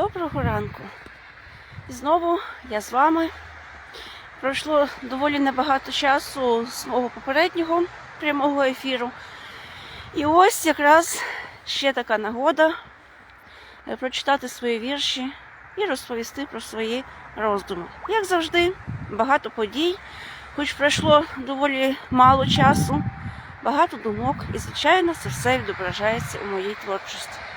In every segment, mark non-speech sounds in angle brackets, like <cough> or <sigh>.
Доброго ранку. Знову я з вами. Пройшло доволі небагато часу з мого попереднього прямого ефіру. І ось якраз ще така нагода е, прочитати свої вірші і розповісти про свої роздуми. Як завжди, багато подій, хоч пройшло доволі мало часу, багато думок, і, звичайно, це все відображається у моїй творчості.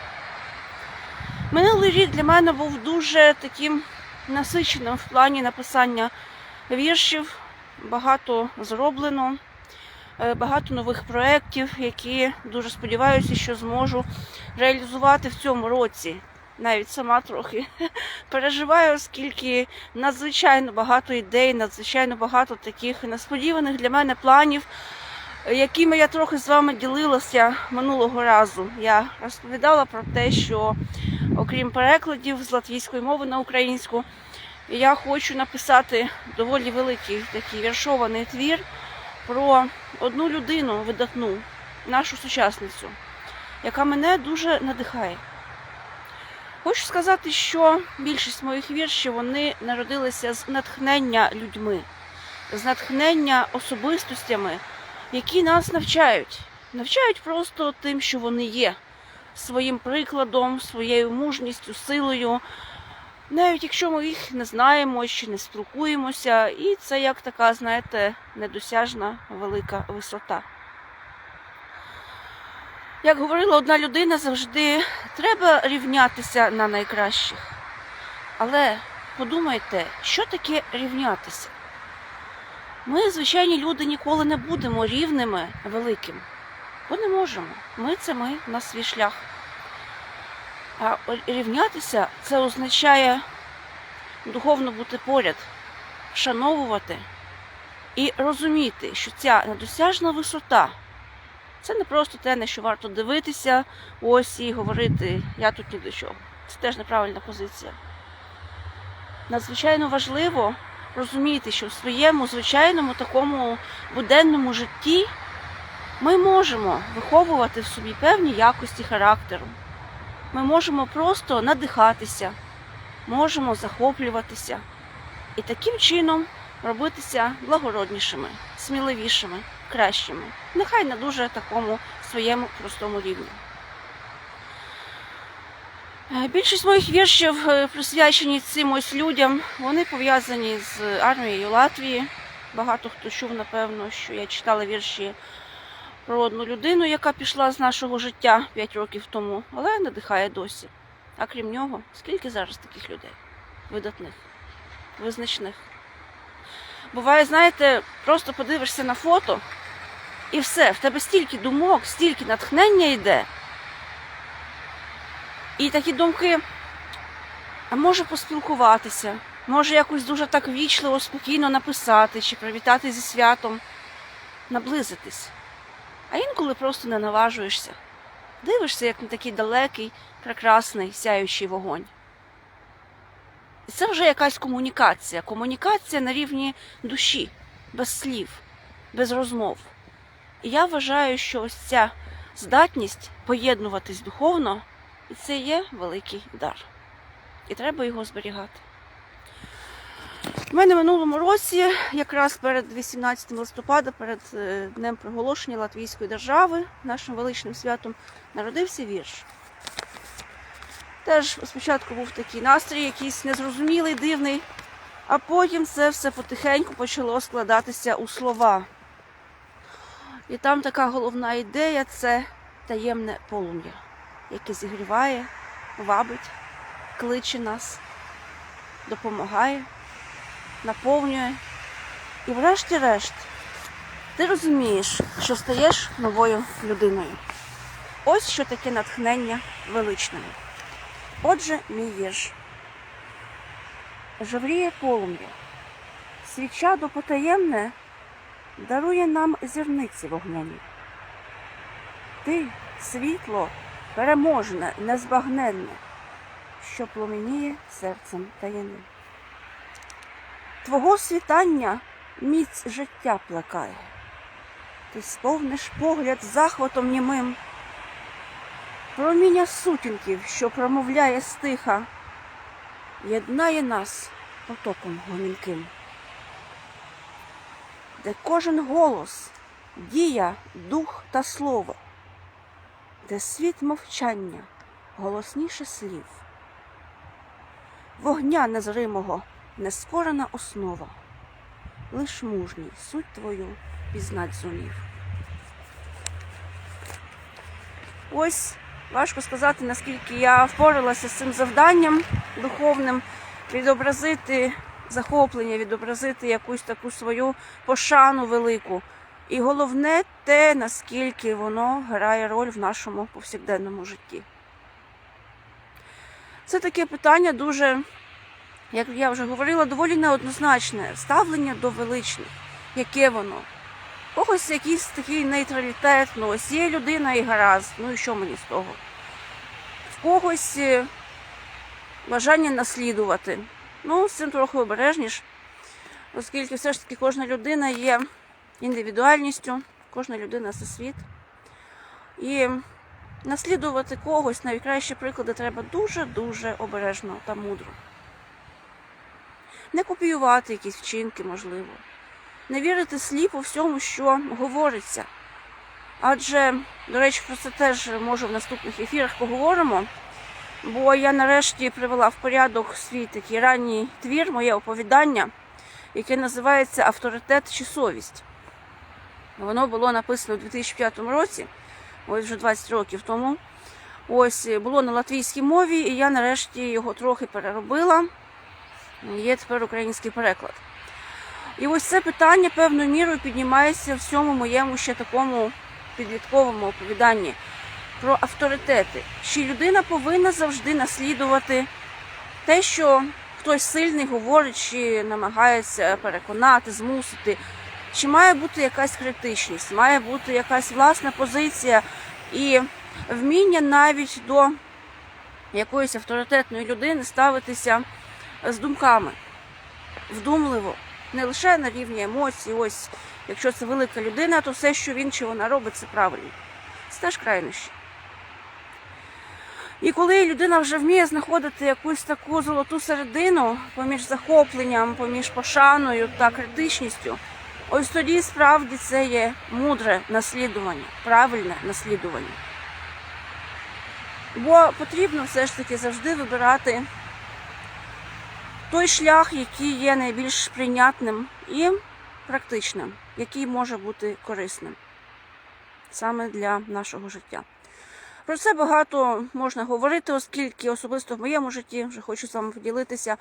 Минулий рік для мене був дуже таким насиченим в плані написання віршів. Багато зроблено, е, багато нових проєктів, які дуже сподіваюся, що зможу реалізувати в цьому році. Навіть сама трохи <laughs> переживаю, оскільки надзвичайно багато ідей, надзвичайно багато таких несподіваних для мене планів, якими я трохи з вами ділилася минулого разу. Я розповідала про те, що окрім перекладів з латвійської мови на українську, я хочу написати доволі великий такий віршований твір про одну людину видатну, нашу сучасницю, яка мене дуже надихає. Хочу сказати, що більшість моїх віршів вони народилися з натхнення людьми, з натхнення особистостями, які нас навчають. Навчають просто тим, що вони є, своїм прикладом, своєю мужністю, силою. Навіть якщо ми їх не знаємо, ще не спілкуємося, і це як така, знаєте, недосяжна велика висота. Як говорила одна людина, завжди треба рівнятися на найкращих. Але подумайте, що таке рівнятися? Ми, звичайні люди, ніколи не будемо рівними великим, бо не можемо. Ми це ми на свій шлях. А рівнятися це означає духовно бути поряд, вшановувати і розуміти, що ця недосяжна висота це не просто те, на що варто дивитися, ось і говорити, я тут ні до чого. Це теж неправильна позиція. Надзвичайно важливо розуміти, що в своєму звичайному такому буденному житті ми можемо виховувати в собі певні якості характеру. Ми можемо просто надихатися, можемо захоплюватися і таким чином робитися благороднішими, сміливішими, кращими. Нехай на дуже такому своєму простому рівні. Е, Більшість моїх віршів е, присвячені цим ось людям. Вони пов'язані з армією Латвії. Багато хто чув, напевно, що я читала вірші про одну людину, яка пішла з нашого життя 5 років тому, але надихає досі. А крім нього, скільки зараз таких людей? Видатних, визначних. Буває, знаєте, просто подивишся на фото, і все, в тебе стільки думок, стільки натхнення йде. І такі думки, а може поспілкуватися, може якось дуже так вічливо, спокійно написати чи привітати зі святом, наблизитись. А інколи просто не наважуєшся. Дивишся, як на такий далекий, прекрасний, сяючий вогонь. І це вже якась комунікація. Комунікація на рівні душі, без слів, без розмов. І я вважаю, що ось ця здатність поєднуватись духовно, це є великий дар. І треба його зберігати. У мене минулому році, якраз перед 18 листопада, перед е, днем проголошення Латвійської держави, нашим величним святом, народився вірш. Теж спочатку був такий настрій, якийсь незрозумілий, дивний, а потім це все потихеньку почало складатися у слова. І там така головна ідея це таємне полум'я, яке зігріває, вабить, кличе нас, допомагає наповнює. І врешті-решт, ти розумієш, що стаєш новою людиною. Ось що таке натхнення величної. Отже, мій вірш. Жевріє полум'я. Свіча до потаємне дарує нам зірниці вогняні. Ти світло переможне, незбагненне, що пламеніє серцем таємним. Твого світання міць життя плекає. Ти сповниш погляд захватом німим, проміння сутінків, що промовляє стиха, єднає нас потоком гомінким, де кожен голос, дія, дух та слово, де світ мовчання голосніше слів, вогня незримого нескорена основа, лиш мужній суть твою пізнать зумів. Ось важко сказати, наскільки я впоралася з цим завданням духовним, відобразити захоплення, відобразити якусь таку свою пошану велику. І головне те, наскільки воно грає роль в нашому повсякденному житті. Це таке питання дуже, як я вже говорила, доволі неоднозначне ставлення до величних, яке воно. Когось якийсь такий нейтралітет, ну ось є людина і гаразд, ну і що мені з того? В когось е, бажання наслідувати. Ну, з цим трохи обережніш, оскільки все ж таки кожна людина є індивідуальністю, кожна людина це світ. І наслідувати когось, найкращі приклади треба дуже-дуже обережно та мудро. Не копіювати якісь вчинки, можливо. Не вірити сліпо всьому, що говориться. Адже, до речі, про це теж можу в наступних ефірах поговоримо. Бо я нарешті привела в порядок свій такий ранній твір, моє оповідання, яке називається Авторитет чи совість. Воно було написано у 2005 році, ось вже 20 років тому. Ось було на латвійській мові, і я нарешті його трохи переробила. Є тепер український переклад. І ось це питання певною мірою піднімається в цьому моєму ще такому підлітковому оповіданні про авторитети. Чи людина повинна завжди наслідувати те, що хтось сильний говорить, чи намагається переконати, змусити, чи має бути якась критичність, має бути якась власна позиція і вміння навіть до якоїсь авторитетної людини ставитися з думками вдумливо, не лише на рівні емоцій. Ось, якщо це велика людина, то все, що він чи вона робить, це правильно. Це теж крайнощі. І коли людина вже вміє знаходити якусь таку золоту середину поміж захопленням, поміж пошаною та критичністю, ось тоді справді це є мудре наслідування, правильне наслідування. Бо потрібно все ж таки завжди вибирати той шлях, який є найбільш прийнятним і практичним, який може бути корисним саме для нашого життя. Про це багато можна говорити, оскільки особисто в моєму житті вже хочу з вами поділитися.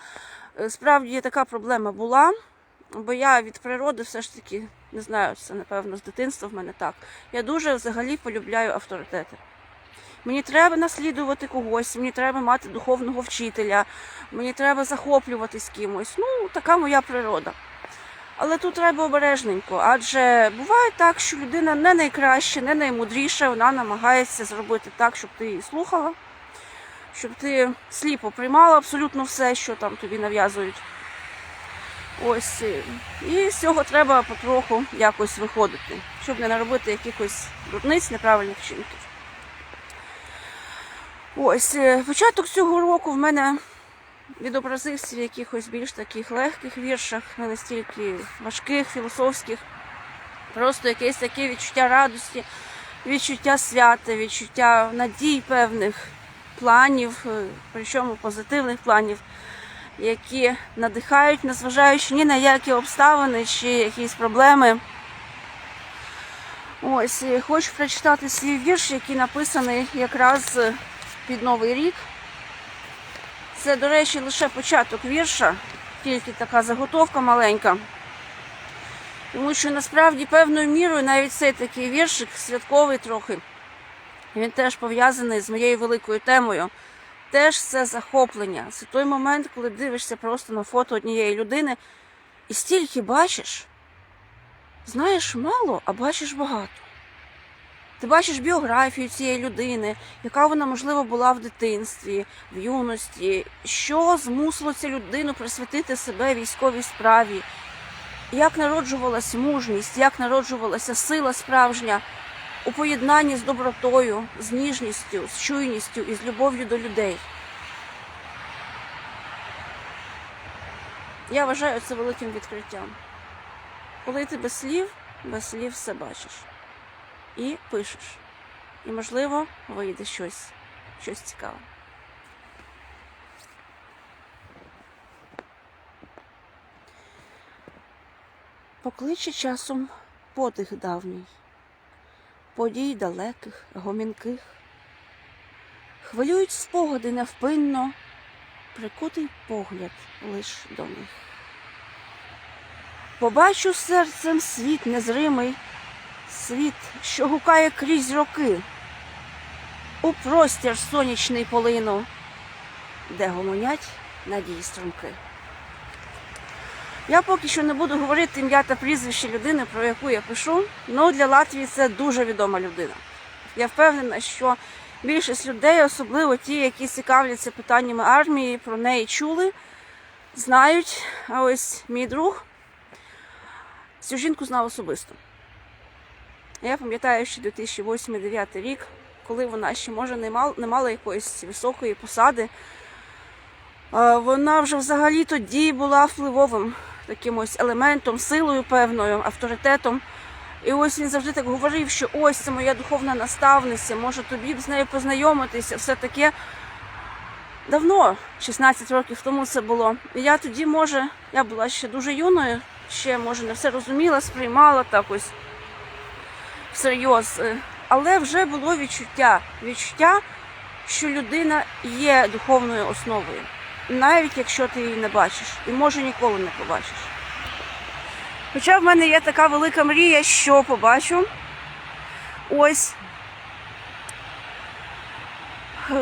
е, Справді така проблема була, бо я від природи все ж таки не знаю, це напевно з дитинства в мене так. Я дуже взагалі полюбляю авторитети. Мені треба наслідувати когось, мені треба мати духовного вчителя, мені треба захоплюватись кимось. Ну, така моя природа. Але тут треба обережненько, адже буває так, що людина не найкраща, не наймудріша, вона намагається зробити так, щоб ти її слухала, щоб ти сліпо приймала абсолютно все, що там тобі нав'язують. Ось. І з цього треба потроху якось виходити, щоб не наробити якихось дурниць, неправильних вчинків. Ось е, початок цього року в мене відобразився в якихось більш таких легких віршах, не настільки важких, філософських. Просто якесь таке відчуття радості, відчуття свята, відчуття надій певних планів, е, причому позитивних планів, які надихають, незважаючи ні на які обставини чи якісь проблеми. Ось, е, хочу прочитати свій вірш, який написаний якраз під Новий рік. Це, до речі, лише початок вірша, тільки така заготовка маленька. Тому що насправді певною мірою навіть цей такий віршик святковий трохи. Він теж пов'язаний з моєю великою темою. Теж це захоплення. Це той момент, коли дивишся просто на фото однієї людини і стільки бачиш. Знаєш мало, а бачиш багато. Ти бачиш біографію цієї людини, яка вона, можливо, була в дитинстві, в юності, що змусило цю людину присвятити себе військовій справі, як народжувалася мужність, як народжувалася сила справжня у поєднанні з добротою, з ніжністю, з чуйністю і з любов'ю до людей. Я вважаю це великим відкриттям. Коли ти без слів, без слів все бачиш і пишеш. І, можливо, вийде щось, щось цікаве. Покличе часом подих давній, подій далеких, гомінких, хвилюють спогади невпинно, прикутий погляд лиш до них. Побачу серцем світ незримий, світ, що гукає крізь роки, у простір сонячний полину, де гомонять надії струмки. Я поки що не буду говорити ім'я та прізвище людини, про яку я пишу, але для Латвії це дуже відома людина. Я впевнена, що більшість людей, особливо ті, які цікавляться питаннями армії, про неї чули, знають. А ось мій друг цю жінку знав особисто. Я пам'ятаю, що 2008-2009 рік, коли вона ще може не мала, не мала якоїсь високої посади. Вона вже взагалі тоді була впливовим таким ось елементом, силою певною, авторитетом. І ось він завжди так говорив, що ось це моя духовна наставниця, може тобі б з нею познайомитися, все таке. Давно, 16 років тому це було. І я тоді, може, я була ще дуже юною, ще може не все розуміла, сприймала так ось всерйоз. Але вже було відчуття, відчуття, що людина є духовною основою навіть якщо ти її не бачиш, і може ніколи не побачиш. Хоча в мене є така велика мрія, що побачу. Ось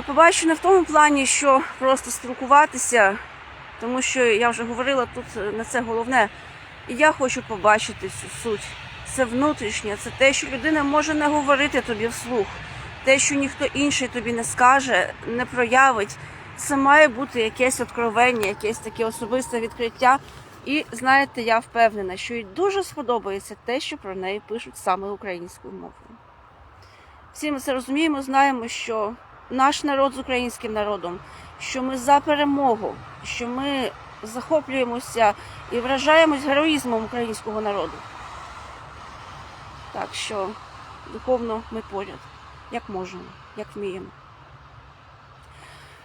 побачу не в тому плані, що просто спілкуватися, тому що я вже говорила тут на це головне. І я хочу побачити цю суть. Це внутрішнє, це те, що людина може не говорити тобі вслух, те, що ніхто інший тобі не скаже, не проявить це має бути якесь откровення, якесь таке особисте відкриття. І знаєте, я впевнена, що їй дуже сподобається те, що про неї пишуть саме українською мовою. Всі ми це розуміємо, знаємо, що наш народ з українським народом, що ми за перемогу, що ми захоплюємося і вражаємось героїзмом українського народу. Так що духовно ми поряд, як можемо, як вміємо.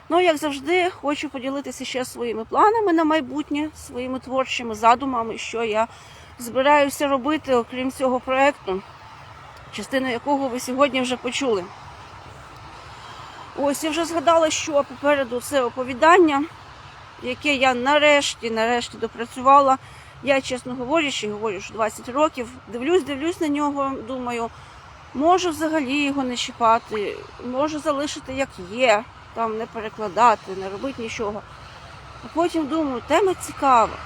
Ну, як завжди, хочу поділитися ще своїми планами на майбутнє, своїми творчими задумами, що я збираюся робити, окрім цього проєкту, частину якого ви сьогодні вже почули. Ось я вже згадала, що попереду це оповідання, яке я нарешті, нарешті допрацювала. Я, чесно говорячи, говорю, що 20 років, дивлюсь, дивлюсь на нього, думаю, можу взагалі його не чіпати, можу залишити як є там не перекладати, не робити нічого. А потім думаю, тема цікава,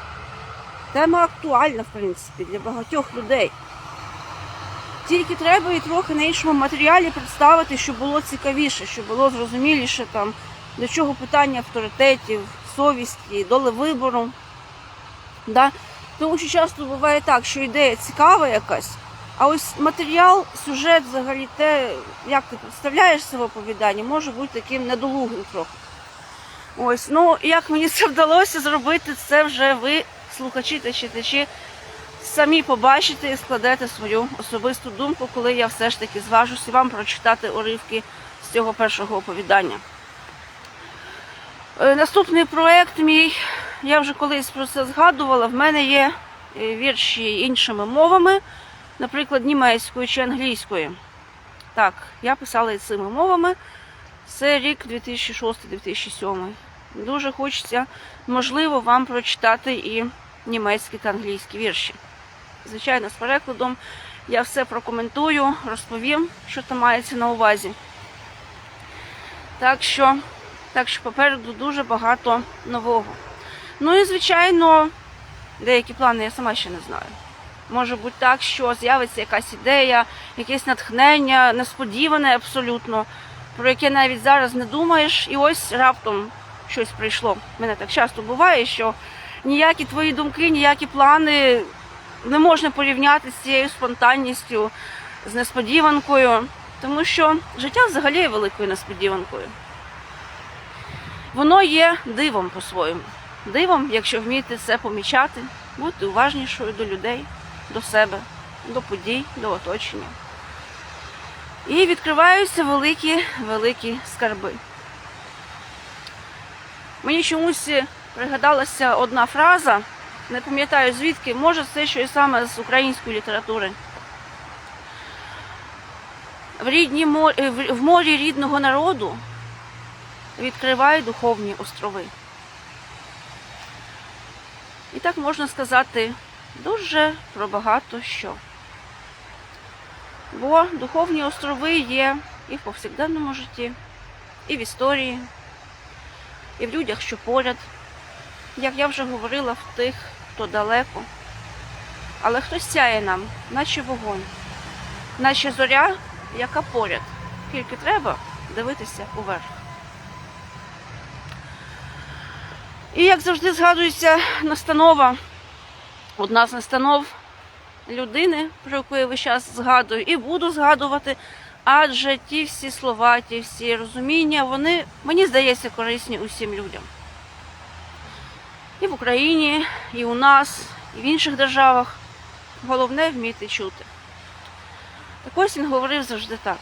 тема актуальна, в принципі, для багатьох людей. Тільки треба і трохи на іншому матеріалі представити, щоб було цікавіше, щоб було зрозуміліше там, до чого питання авторитетів, совісті, доли вибору. Да? Тому що часто буває так, що ідея цікава якась, а ось матеріал, сюжет, взагалі те, як ти представляєш себе оповідання, може бути таким недолугим трохи. Ось, ну як мені це вдалося зробити, це вже ви, слухачі та читачі, самі побачите і складете свою особисту думку, коли я все ж таки зважуся вам прочитати уривки з цього першого оповідання. Е, Наступний проєкт мій, я вже колись про це згадувала, в мене є е, вірші іншими мовами наприклад, німецькою чи англійською. Так, я писала і цими мовами. Це рік 2006-2007. Дуже хочеться, можливо, вам прочитати і німецькі та англійські вірші. Звичайно, з перекладом я все прокоментую, розповім, що там мається на увазі. Так що, так що попереду дуже багато нового. Ну і, звичайно, деякі плани я сама ще не знаю. Може бути так, що з'явиться якась ідея, якесь натхнення, несподіване абсолютно, про яке навіть зараз не думаєш, і ось раптом щось прийшло. Мене так часто буває, що ніякі твої думки, ніякі плани не можна порівняти з цією спонтанністю, з несподіванкою, тому що життя взагалі є великою несподіванкою. Воно є дивом по-своєму. дивом, якщо вмієте це помічати, будьте уважнішою до людей, до себе, до подій, до оточення. І відкриваються великі, великі скарби. Мені чомусь пригадалася одна фраза, не пам'ятаю звідки, може це щось саме з української літератури. В, рідні, в морі рідного народу відкривай духовні острови. І так можна сказати дуже про багато що. Бо духовні острови є і в повсякденному житті, і в історії, і в людях, що поряд. Як я вже говорила, в тих, хто далеко. Але хтось сяє нам, наче вогонь, наче зоря, яка поряд. Тільки треба дивитися уверх. І як завжди згадується настанова, одна з настанов людини, про яку я весь час згадую, і буду згадувати, адже ті всі слова, ті всі розуміння, вони, мені здається, корисні усім людям. І в Україні, і у нас, і в інших державах. Головне вміти чути. Так ось він говорив завжди так.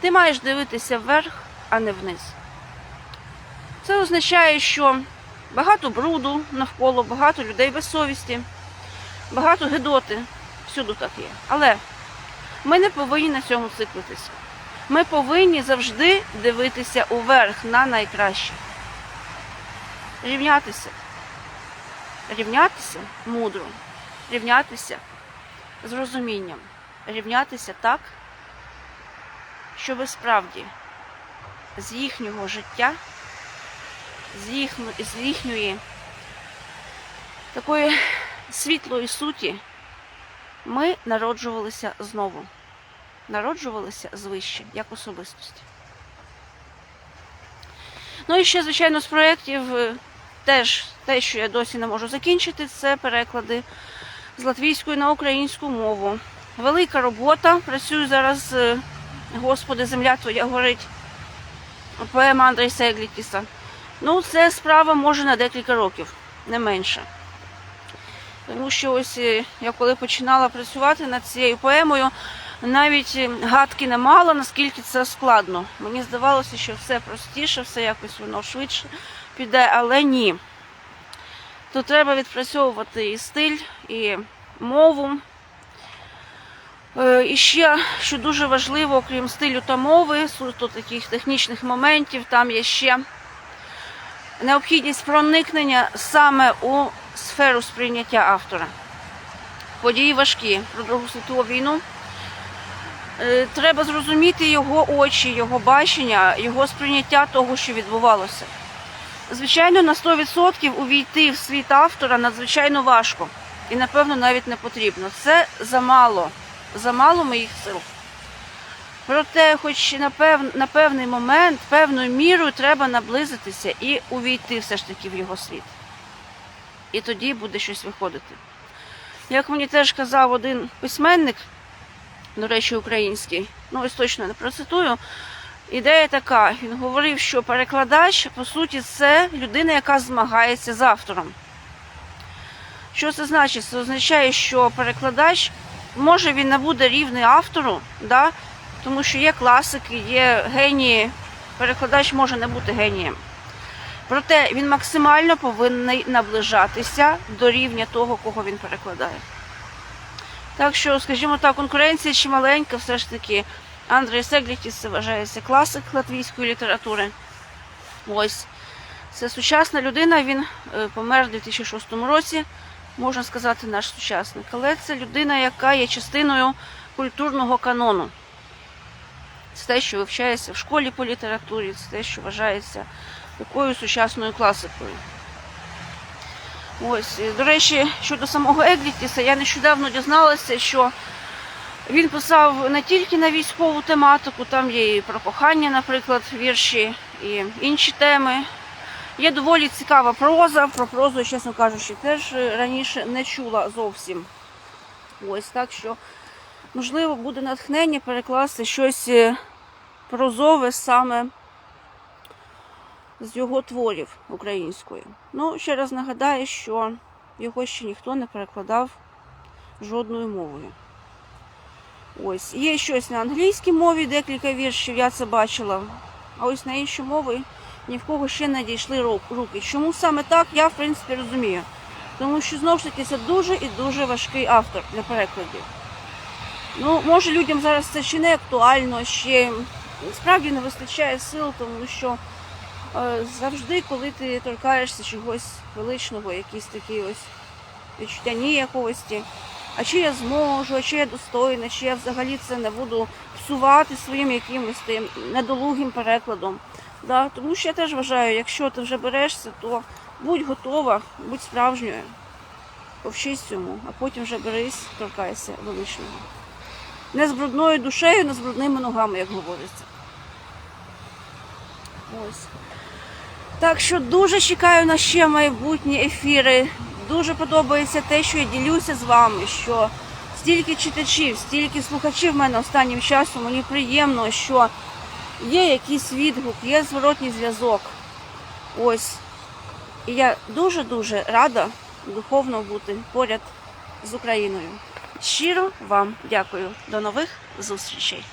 Ти маєш дивитися вверх, а не вниз. Це означає, що багато бруду навколо, багато людей без совісті, багато гидоти. Всюди так є. Але ми не повинні на цьому циклитися. Ми повинні завжди дивитися уверх на найкраще. Рівнятися. Рівнятися мудро. Рівнятися з розумінням. Рівнятися так, щоб справді з їхнього життя з, їхньої такої світлої суті ми народжувалися знову. Народжувалися звище, як особистості. Ну і ще, звичайно, з проєктів е, теж те, що я досі не можу закінчити, це переклади з латвійської на українську мову. Велика робота. Працюю зараз, е, Господи, земля твоя горить. Поема Андрей Сеглітіса. Ну, це справа може на декілька років, не менше. Тому що ось е, я коли починала працювати над цією поемою, навіть е, гадки не мала, наскільки це складно. Мені здавалося, що все простіше, все якось воно швидше піде, але ні. Тут треба відпрацьовувати і стиль, і мову. Е, І ще, що дуже важливо, окрім стилю та мови, суто таких технічних моментів, там є ще необхідність проникнення саме у сферу сприйняття автора. Події важкі про Другу світову війну. Е, Треба зрозуміти його очі, його бачення, його сприйняття того, що відбувалося. Звичайно, на 100% увійти в світ автора надзвичайно важко і, напевно, навіть не потрібно. Це замало, замало моїх сил. Проте, хоч на, пев... на певний момент, певною мірою треба наблизитися і увійти все ж таки в його світ. І тоді буде щось виходити. Як мені теж казав один письменник, до речі, український, ну ось точно не процитую, ідея така: він говорив, що перекладач, по суті, це людина, яка змагається з автором. Що це значить? Це означає, що перекладач, може він не рівний автору, да? Тому що є класики, є генії, перекладач може не бути генієм. Проте він максимально повинен наближатися до рівня того, кого він перекладає. Так що, скажімо так, конкуренція чималенька, все ж таки. Андрей Сеглітіс вважається класик латвійської літератури. Ось. Це сучасна людина, він е, помер у 2006 році, можна сказати, наш сучасник. Але це людина, яка є частиною культурного канону. Це те, що вивчається в школі по літературі, це те, що вважається такою сучасною класикою. Ось, до речі, щодо самого Еглітіса, я нещодавно дізналася, що він писав не тільки на військову тематику, там є і про кохання, наприклад, вірші, і інші теми. Є доволі цікава проза. Про прозу, чесно кажучи, теж раніше не чула зовсім. Ось так що, можливо, буде натхнення перекласти щось е, прозове саме з його творів української. Ну, ще раз нагадаю, що його ще ніхто не перекладав жодною мовою. Ось, є щось на англійській мові, декілька віршів, я це бачила. А ось на інші мови ні в кого ще не дійшли руки. Чому саме так, я в принципі розумію. Тому що знову ж таки це дуже і дуже важкий автор для перекладів. Ну, може людям зараз це ще не актуально, ще справді не вистачає сил, тому що е, завжди, коли ти торкаєшся чогось величного, якісь такі ось відчуття ніяковості, а чи я зможу, а чи я достойна, чи я взагалі це не буду псувати своїм якимось тим недолугим перекладом. Да? Тому що я теж вважаю, якщо ти вже берешся, то будь готова, будь справжньою, повчись цьому, а потім вже берись, торкайся величного. Не з брудною душею, не з брудними ногами, як говориться. Ось. Так що дуже чекаю на ще майбутні ефіри. Дуже подобається те, що я ділюся з вами, що стільки читачів, стільки слухачів в мене останнім часом. Мені приємно, що є якийсь відгук, є зворотній зв'язок. Ось. І я дуже-дуже рада духовно бути поряд з Україною. Щиро вам дякую. До нових зустрічей.